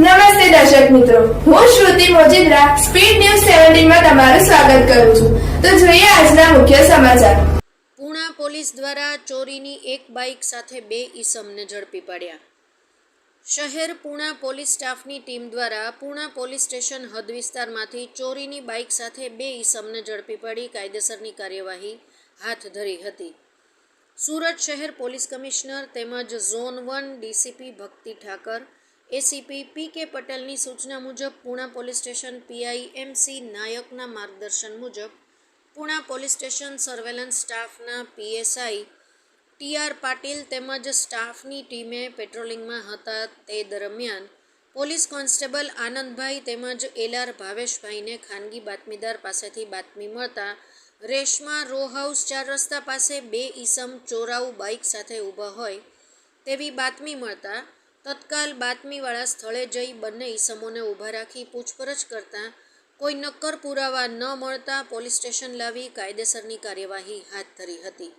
નમસ્તે દર્શક મિત્રો. હું શ્રુતિ મોજીદ્રા, સ્પીડ ન્યૂઝ સેવન્ટીનમાં તમારું સ્વાગત કરું છું. તો જોઈએ આજના મુખ્ય સમાચાર. પૂણા પોલીસ દ્વારા ચોરીની એક બાઇક સાથે બે ઈસમને ઝડપી પાડ્યા. શહેર પૂણા પોલીસ સ્ટાફની ટીમ દ્વારા પૂણા પોલીસ સ્ટેશન હદ વિસ્તારમાંથી ચોરીની બાઇક સાથે બે ઈસમને ઝડપી પાડી કાયદેસરની કાર્યવાહી હાથ ધરી હતી. સુરત શહેર પોલીસ કમિશનર તેમજ zone one DCP Bhakti Thakar ACP P K પટેલની સૂચના મુજબ Puna police station PI MC નાયકના માર્ગદર્શન મુજબ પૂણા પોલીસ સ્ટેશન સર્વેલન્સ સ્ટાફના પીએસઆઈ ટી આર પાટીલ તેમજ સ્ટાફની ટીમે પેટ્રોલિંગમાં હતા તે દરમિયાન પોલીસ કોન્સ્ટેબલ આનંદભાઈ તેમજ એલઆર ભાવેશભાઈને ખાનગી બાતમીદાર પાસેથી બાતમી મળતા રેશમા રો હાઉસ ચાર રસ્તા પાસે બે ઈસમ ચોરાઉ બાઇક સાથે ઊભા હોય તેવી બાતમી મળતા તત્કાલ બાતમીવાળા સ્થળે જઈ બંને ઈસમોને ઊભા રાખી પૂછપરછ કરતાં કોઈ નક્કર પુરાવા ન મળતા પોલીસ સ્ટેશન લાવી કાયદેસરની કાર્યવાહી હાથ ધરી હતી.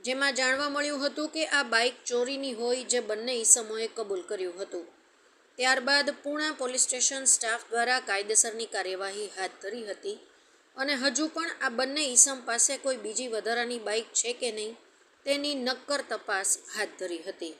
જેમાં જાણવા મળ્યું હતું કે આ બાઇક ચોરીની હોય જે બંને ઈસમોએ કબૂલ કર્યું હતું. ત્યારબાદ પૂણા પોલીસ સ્ટેશન સ્ટાફ દ્વારા કાયદેસરની કાર્યવાહી હાથ ધરી હતી અને હજુ પણ આ બંને ઈસમ પાસે કોઈ બીજી વધારાની બાઇક છે કે નહીં તેની નક્કર તપાસ હાથ ધરી હતી.